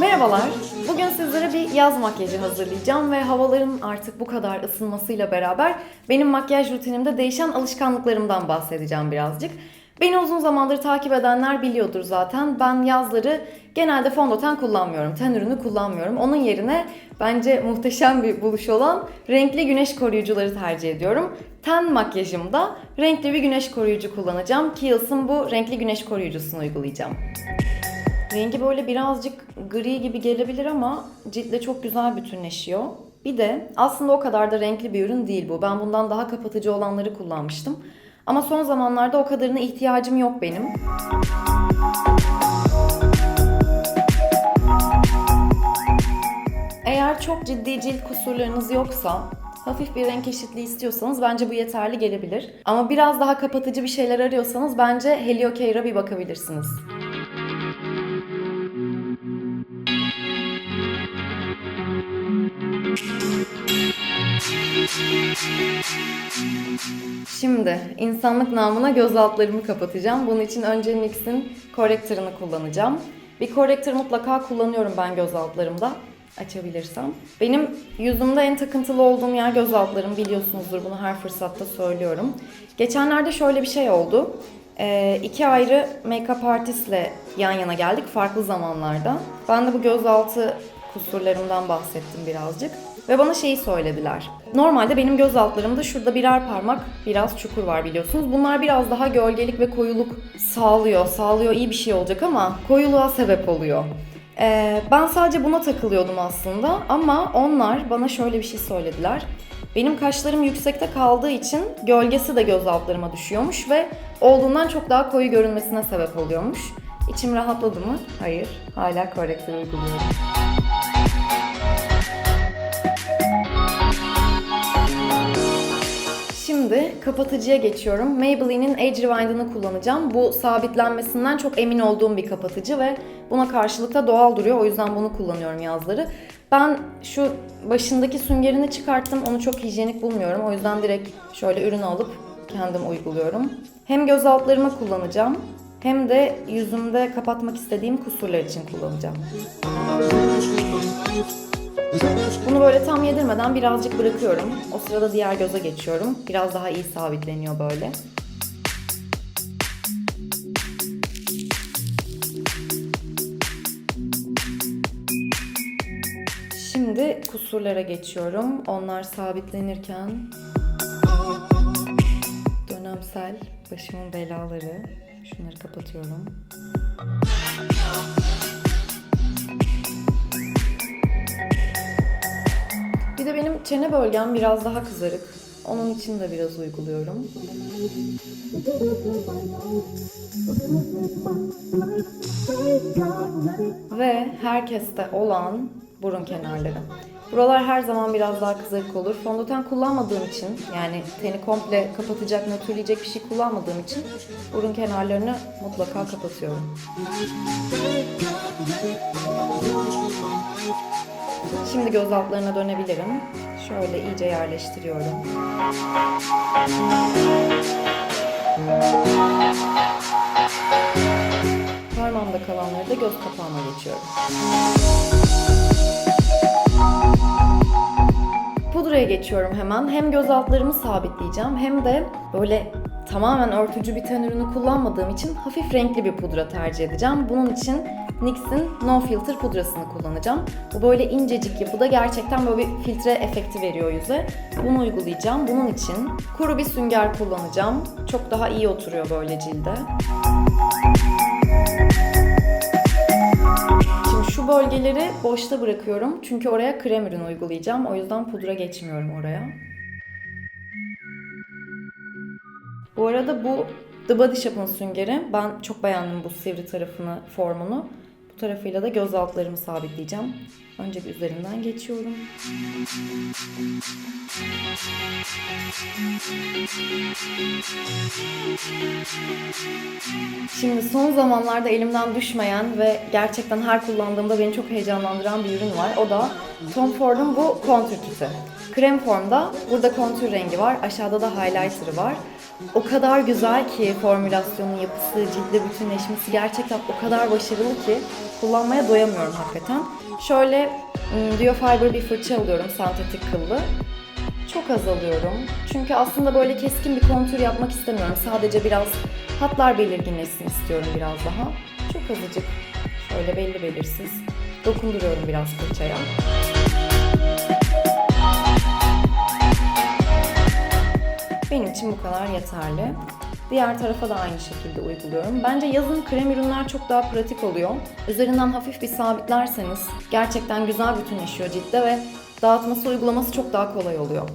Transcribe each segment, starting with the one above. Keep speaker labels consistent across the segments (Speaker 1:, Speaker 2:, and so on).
Speaker 1: Merhabalar. Bugün sizlere bir yaz makyajı hazırlayacağım ve havaların artık bu kadar ısınmasıyla beraber benim makyaj rutinimde değişen alışkanlıklarımdan bahsedeceğim birazcık. Beni uzun zamandır takip edenler biliyordur zaten. Ben yazları genelde fondöten kullanmıyorum. Ten ürünü kullanmıyorum. Onun yerine bence muhteşem bir buluş olan renkli güneş koruyucuları tercih ediyorum. Ten makyajımda renkli bir güneş koruyucu kullanacağım. Kiehl's'ın bu renkli güneş koruyucusunu uygulayacağım. Rengi böyle birazcık gri gibi gelebilir ama ciltle çok güzel bütünleşiyor. Bir de aslında o kadar da renkli bir ürün değil bu. Ben bundan daha kapatıcı olanları kullanmıştım. Ama son zamanlarda o kadarına ihtiyacım yok benim. Eğer çok ciddi cilt kusurlarınız yoksa, hafif bir renk eşitliği istiyorsanız bence bu yeterli gelebilir. Ama biraz daha kapatıcı bir şeyler arıyorsanız bence Helio Care'a bir bakabilirsiniz. Şimdi insanlık namına göz altlarımı kapatacağım. Bunun için önce NYX'in corrector'ını kullanacağım. Bir corrector mutlaka kullanıyorum ben göz altlarımda. Açabilirsem. Benim yüzümde en takıntılı olduğum yer göz altlarım. Biliyorsunuzdur bunu her fırsatta söylüyorum. Geçenlerde şöyle bir şey oldu. Ee, iki ayrı make-up artistle yan yana geldik farklı zamanlarda. Ben de bu gözaltı kusurlarımdan bahsettim birazcık. Ve bana şeyi söylediler. Normalde benim göz altlarımda şurada birer parmak biraz çukur var biliyorsunuz. Bunlar biraz daha gölgelik ve koyuluk sağlıyor. Sağlıyor iyi bir şey olacak ama koyuluğa sebep oluyor. Ee, ben sadece buna takılıyordum aslında ama onlar bana şöyle bir şey söylediler. Benim kaşlarım yüksekte kaldığı için gölgesi de göz altlarıma düşüyormuş ve olduğundan çok daha koyu görünmesine sebep oluyormuş. İçim rahatladı mı? Hayır. Hala korektör uyguluyorum. Kapatıcıya geçiyorum. Maybelline'in Age Rewind'ını kullanacağım. Bu sabitlenmesinden çok emin olduğum bir kapatıcı ve buna karşılık da doğal duruyor. O yüzden bunu kullanıyorum yazları. Ben şu başındaki süngerini çıkarttım. Onu çok hijyenik bulmuyorum. O yüzden direkt şöyle ürünü alıp kendim uyguluyorum. Hem göz altlarıma kullanacağım hem de yüzümde kapatmak istediğim kusurlar için kullanacağım. Bunu böyle tam yedirmeden birazcık bırakıyorum. O sırada diğer göze geçiyorum. Biraz daha iyi sabitleniyor böyle. Şimdi kusurlara geçiyorum. Onlar sabitlenirken dönemsel başımın belaları. Şunları kapatıyorum. De benim çene bölgem biraz daha kızarık. Onun için de biraz uyguluyorum. Ve herkeste olan burun kenarları. Buralar her zaman biraz daha kızarık olur. Fondöten kullanmadığım için yani teni komple kapatacak, nötrleyecek bir şey kullanmadığım için burun kenarlarını mutlaka kapatıyorum. Şimdi göz altlarına dönebilirim. Şöyle iyice yerleştiriyorum. Parmağımda kalanları da göz kapağıma geçiyorum. Pudraya geçiyorum hemen. Hem göz altlarımı sabitleyeceğim hem de böyle tamamen örtücü bir ten ürünü kullanmadığım için hafif renkli bir pudra tercih edeceğim. Bunun için NYX'in No Filter pudrasını kullanacağım. Bu böyle incecik yapıda gerçekten böyle bir filtre efekti veriyor yüze. Bunu uygulayacağım. Bunun için kuru bir sünger kullanacağım. Çok daha iyi oturuyor böyle cilde. Şimdi şu bölgeleri boşta bırakıyorum. Çünkü oraya krem ürün uygulayacağım. O yüzden pudra geçmiyorum oraya. Bu arada bu The Body Shop'ın süngeri. Ben çok beğendim bu sivri tarafını, formunu. Tarafıyla da göz altlarımı sabitleyeceğim. Önce bir üzerinden geçiyorum. Şimdi son zamanlarda elimden düşmeyen ve gerçekten her kullandığımda beni çok heyecanlandıran bir ürün var. O da Tom Ford'un bu Contour Kit'i. Krem formda burada kontür rengi var. Aşağıda da highlighter'ı var. O kadar güzel ki formülasyonun yapısı, cilde bütünleşmesi gerçekten o kadar başarılı ki kullanmaya doyamıyorum hakikaten. Şöyle ım, Diofiber bir fırça alıyorum sentetik kıllı. Çok az alıyorum. Çünkü aslında böyle keskin bir kontür yapmak istemiyorum. Sadece biraz hatlar belirginleşsin istiyorum biraz daha. Çok azıcık. Şöyle belli belirsiz. Dokunduruyorum biraz fırçaya. Benim için bu kadar yeterli. Diğer tarafa da aynı şekilde uyguluyorum. Bence yazın krem ürünler çok daha pratik oluyor. Üzerinden hafif bir sabitlerseniz gerçekten güzel bütünleşiyor ciltte ve dağıtması, uygulaması çok daha kolay oluyor.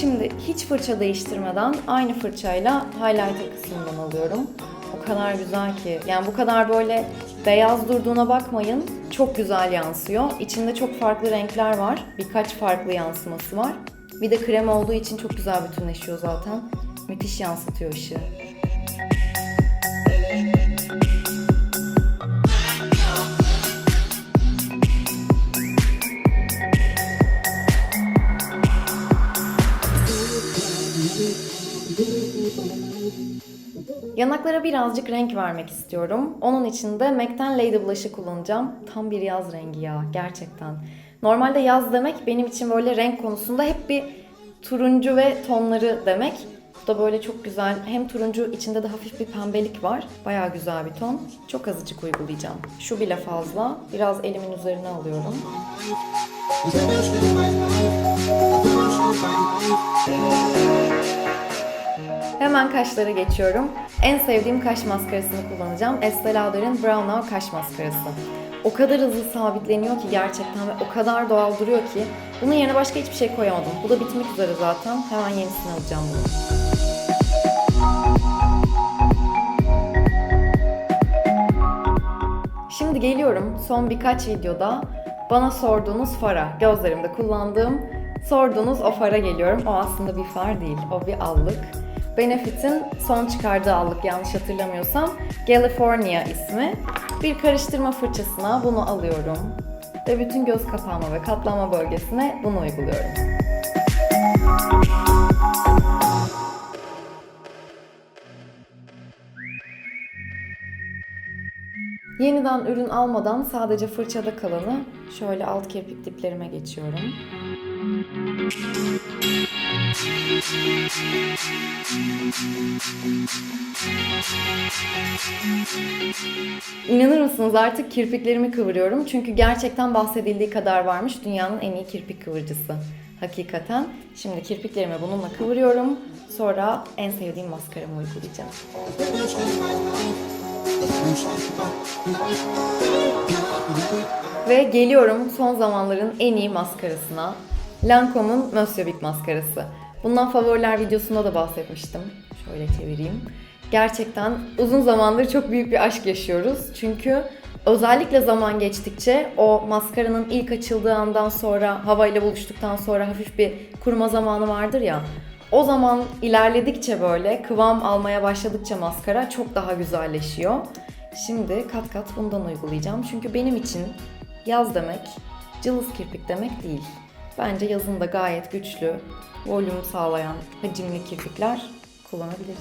Speaker 1: Şimdi hiç fırça değiştirmeden aynı fırçayla highlighter kısmından alıyorum. O kadar güzel ki. Yani bu kadar böyle beyaz durduğuna bakmayın. Çok güzel yansıyor. İçinde çok farklı renkler var. Birkaç farklı yansıması var. Bir de krem olduğu için çok güzel bütünleşiyor zaten. Müthiş yansıtıyor ışığı. Yanaklara birazcık renk vermek istiyorum. Onun için de MAC'ten Lady Blush'ı kullanacağım. Tam bir yaz rengi ya gerçekten. Normalde yaz demek benim için böyle renk konusunda hep bir turuncu ve tonları demek. Bu da böyle çok güzel. Hem turuncu içinde de hafif bir pembelik var. Bayağı güzel bir ton. Çok azıcık uygulayacağım. Şu bile fazla. Biraz elimin üzerine alıyorum. Hemen kaşlara geçiyorum. En sevdiğim kaş maskarasını kullanacağım. Estee Lauder'in Brown Now kaş maskarası. O kadar hızlı sabitleniyor ki gerçekten ve o kadar doğal duruyor ki bunun yerine başka hiçbir şey koyamadım. Bu da bitmek üzere zaten. Hemen yenisini alacağım bunu. Şimdi geliyorum son birkaç videoda bana sorduğunuz fara, gözlerimde kullandığım sorduğunuz o fara geliyorum. O aslında bir far değil, o bir allık. Benefit'in son çıkardığı allık yanlış hatırlamıyorsam California ismi. Bir karıştırma fırçasına bunu alıyorum. Ve bütün göz kapağıma ve katlama bölgesine bunu uyguluyorum. Yeniden ürün almadan sadece fırçada kalanı şöyle alt kirpik diplerime geçiyorum. İnanır mısınız artık kirpiklerimi kıvırıyorum çünkü gerçekten bahsedildiği kadar varmış dünyanın en iyi kirpik kıvırcısı. Hakikaten. Şimdi kirpiklerimi bununla kıvırıyorum. Sonra en sevdiğim maskaramı uygulayacağım. Ve geliyorum son zamanların en iyi maskarasına. Lancome'un Monsieur Big maskarası. Bundan favoriler videosunda da bahsetmiştim. Şöyle çevireyim. Gerçekten uzun zamandır çok büyük bir aşk yaşıyoruz. Çünkü özellikle zaman geçtikçe o maskaranın ilk açıldığı andan sonra havayla buluştuktan sonra hafif bir kuruma zamanı vardır ya. O zaman ilerledikçe böyle kıvam almaya başladıkça maskara çok daha güzelleşiyor. Şimdi kat kat bundan uygulayacağım. Çünkü benim için yaz demek cılız kirpik demek değil. Bence yazın da gayet güçlü, volüm sağlayan hacimli kirpikler kullanabiliriz.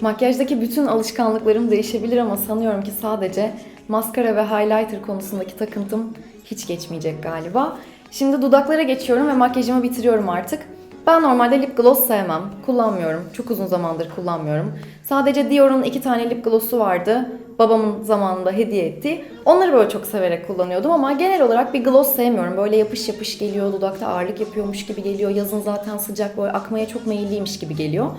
Speaker 1: Makyajdaki bütün alışkanlıklarım değişebilir ama sanıyorum ki sadece maskara ve highlighter konusundaki takıntım hiç geçmeyecek galiba. Şimdi dudaklara geçiyorum ve makyajımı bitiriyorum artık. Ben normalde lip gloss sevmem. Kullanmıyorum. Çok uzun zamandır kullanmıyorum. Sadece Dior'un iki tane lip gloss'u vardı. Babamın zamanında hediye etti. Onları böyle çok severek kullanıyordum ama genel olarak bir gloss sevmiyorum. Böyle yapış yapış geliyor, dudakta ağırlık yapıyormuş gibi geliyor. Yazın zaten sıcak böyle akmaya çok meyilliymiş gibi geliyor.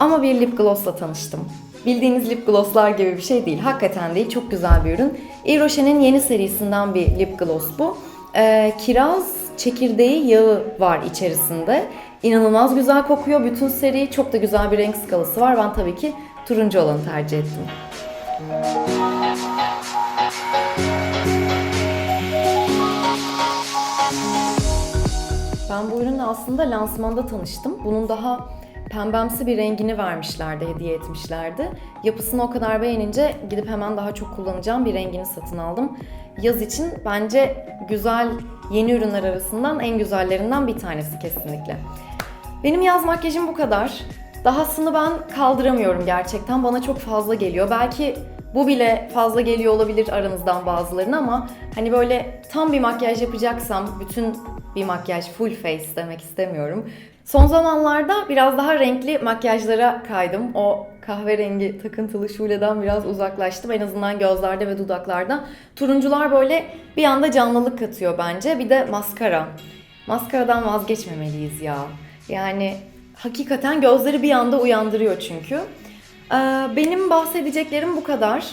Speaker 1: Ama bir lip gloss'la tanıştım. Bildiğiniz lip glosslar gibi bir şey değil. Hakikaten değil. Çok güzel bir ürün. Yves yeni serisinden bir lip gloss bu. Ee, kiraz çekirdeği yağı var içerisinde. İnanılmaz güzel kokuyor. Bütün seri çok da güzel bir renk skalası var. Ben tabii ki turuncu olanı tercih ettim. Ben bu ürünle aslında lansmanda tanıştım. Bunun daha pembemsi bir rengini vermişlerdi, hediye etmişlerdi. Yapısını o kadar beğenince gidip hemen daha çok kullanacağım bir rengini satın aldım. Yaz için bence güzel yeni ürünler arasından en güzellerinden bir tanesi kesinlikle. Benim yaz makyajım bu kadar. Dahasını ben kaldıramıyorum gerçekten. Bana çok fazla geliyor. Belki bu bile fazla geliyor olabilir aranızdan bazılarına ama hani böyle tam bir makyaj yapacaksam bütün bir makyaj full face demek istemiyorum. Son zamanlarda biraz daha renkli makyajlara kaydım. O kahverengi takıntılı şuleden biraz uzaklaştım. En azından gözlerde ve dudaklarda. Turuncular böyle bir anda canlılık katıyor bence. Bir de maskara. Maskaradan vazgeçmemeliyiz ya. Yani hakikaten gözleri bir anda uyandırıyor çünkü. Ee, benim bahsedeceklerim bu kadar.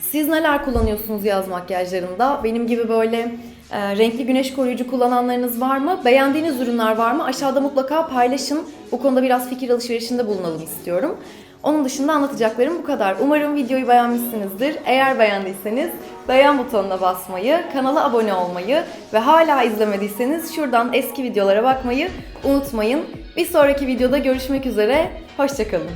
Speaker 1: Siz neler kullanıyorsunuz yaz makyajlarında? Benim gibi böyle e, renkli güneş koruyucu kullananlarınız var mı? Beğendiğiniz ürünler var mı? Aşağıda mutlaka paylaşın. Bu konuda biraz fikir alışverişinde bulunalım istiyorum. Onun dışında anlatacaklarım bu kadar. Umarım videoyu beğenmişsinizdir. Eğer beğendiyseniz beğen butonuna basmayı, kanala abone olmayı ve hala izlemediyseniz şuradan eski videolara bakmayı unutmayın. Bir sonraki videoda görüşmek üzere. Hoşçakalın.